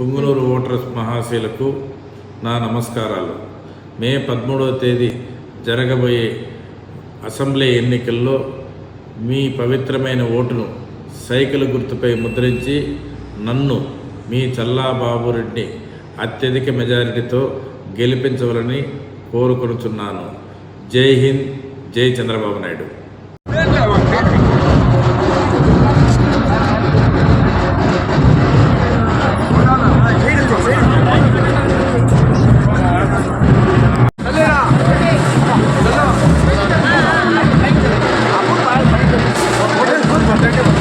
Punganur voters మహాశీలకు నా నమస్కారాలు. మే పదమూడవ తేదీ జరగబోయే అసెంబ్లీ ఎన్నికల్లో మీ పవిత్రమైన ఓటును సైకిల్ గుర్తుపై ముద్రించి నన్ను మీ చల్లా బాబురెడ్డి అత్యధిక మెజారిటీతో గెలిపించవాలని కోరుకొనుచున్నాను. జై హింద్ జై చంద్రబాబు నాయుడు. Thank you.